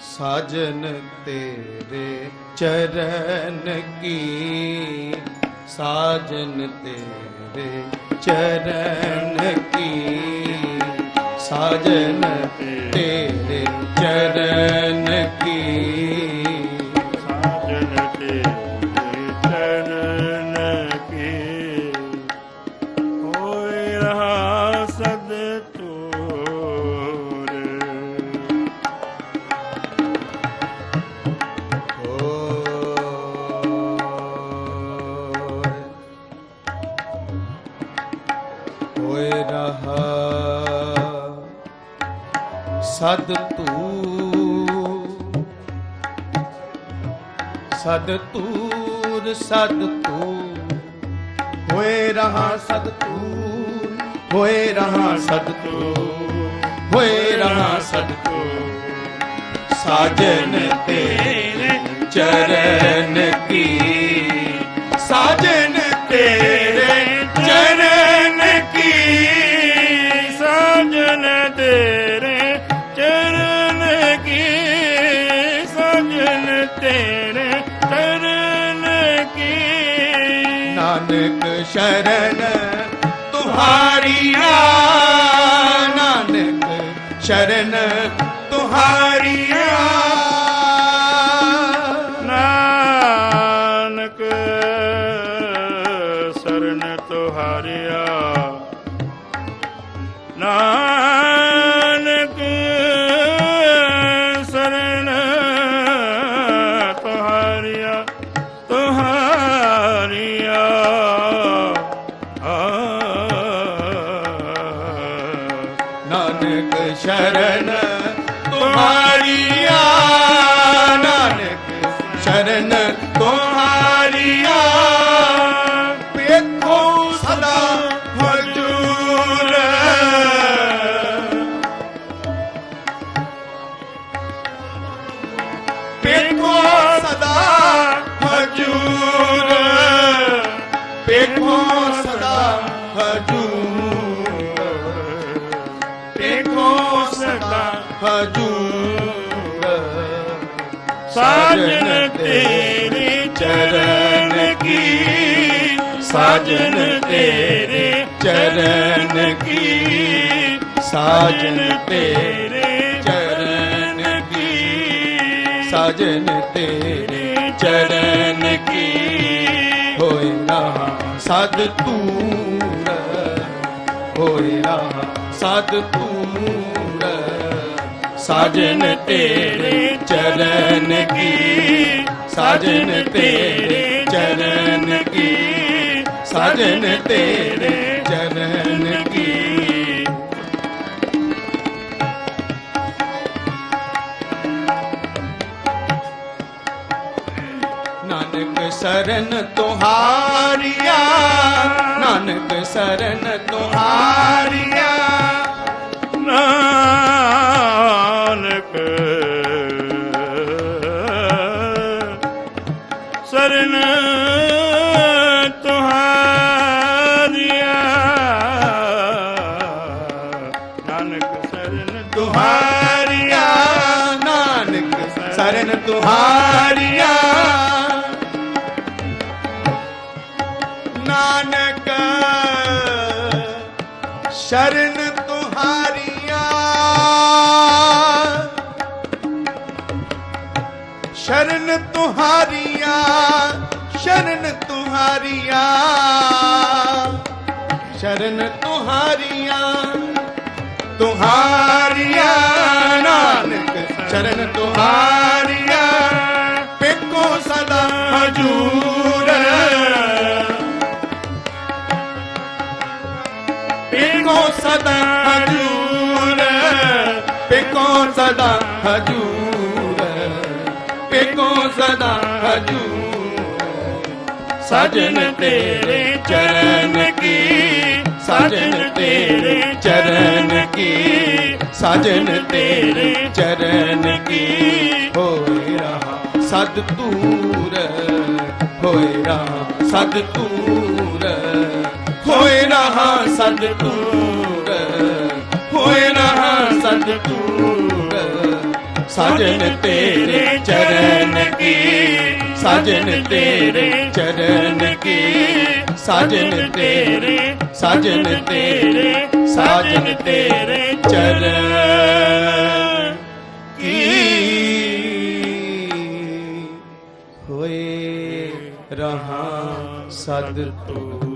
ਸਾਜਨ ਤੇਰੇ ਚਰਨ ਕੀ? ਸਾਜਨ ਤੇਰੇ ਚਰਨ ਕੀ? ਸਾਜਨ ਤੇਰੇ ਚਰਨ ਹੋਏ ਰਹਾ। ਸਦ ਤੂੰ ਸਦ ਤੂਰ ਸਦ ਤੂੰ ਹੋਏ ਰਹਾ ਸਦ ਤੂੰ ਹੋਏ ਰਹਾ ਸਦ ਤੂੰ ਹੋਏ ਰਹਾ ਸਦ ਤੂੰ ਸਾਜਨ ਤੇਰੇ ਚਰਨ ਕੀ। ਸਾਜਨ ਨਾਨਕ ਸ਼ਰਨ ਤੁਹਾਰੀਆ ਨਾਨਕ ਸ਼ਰਨ ਤੁਹਾਰੀਆ ਨਾਨਕ ਸਰਨ ਤੁਹਾਰਿਆ ਨਾਨਕ ਵੇਖੋ ਸਦਾ ਹਜੂਰ ਵੇਖੋ ਸਦਾ ਹਜੂਰ ਸਾਜਨ ਤੇਰੇ ਚਰਨ ਕੀ? ਸਾਜਨ ਤੇਰੇ ਚਰਨ ਕੀ? ਸਾਜਨ ਤੇਰੇ ਚਰਨ ਕੀ? ਸਾਜਨ ਤੇਰੇ ਚਰਨ ਕੀ? ਸਦ ਤੂਰ ਹੋਏ ਰਹਾ ਸਦ ਤੂਰ ਸਾਜਨ ਤੇਰੇ ਚਰਨ ਕੀ, ਸਾਜਨ ਤੇਰੇ ਚਰਨ ਕੀ, ਸਾਜਨ ਤੇਰੇ ਚਰਨ ਕੀ। ਨਾਨਕ ਸਰਨ ਤੁਹਾਰੀਆ ਨਾਨਕ ਸਰਨ ਤੁਹਾਰੀਆ ਨਾਨਕ। ਸਰਨ ਤੁਹਾਰਿਆ ਨਾਨਕ ਸਰਨ ਤੁਹਾਰੀਆ ਨਾਨਕ ਸਰਨ ਤੁਹਾਰੀਆ ਸ਼ਰਨ ਤੁਹਾਰੀਆਂ। ਸ਼ਰਨ ਤੁਹਾਰੀਆਂ ਸ਼ਰਨ ਤੁਹਾਰੀਆਂ। ਸ਼ਰਨ ਤੁਹਾਰੀਆਂ ਤੁਹਾਰੀਆਂ ਨਾਨਕ ਚਰਨ ਤੁਹਾਰੀਆ। ਪੇਕੋ ਸਦਾ ਹਜੂਰ ਪੇਕੋ ਸਦਾ ਹਜੂਰ ਪੇਕੋ ਸਦਾ ਹਜੂਰ। ਸਜਨ ਤੇਰੇ ਚਰਨ ਕੀ ਸਜਨ ਤੇਰੇ ਚਰਨ ਕੀ ਸਜਨ ਤੇਰੇ ਚਰਨ ਕੀ। ਹੋਏ ਰਹਾ ਸਦ ਤੂਰ ਹੋਏ ਰਹਾ ਸਦ ਤੂਰ ਸਦ ਤੂਰ ਹੋਏ ਰਹਾ ਸਦ ਤੂਰ ਸਾਜਨ ਤੇਰੇ ਚਰਨ ਕੀ? ਸਜਨ ਤੇਰੇ ਚਰਨ ਕੀ? ਸਜਨ ਤੇਰੇ ਸਜਨ ਤੇਰੇ ਸਜਨ ਤੇਰੇ ਚਰਨ ਕੀ? ਹੋਏ ਰਹਾ ਸਦ ਤੂੰ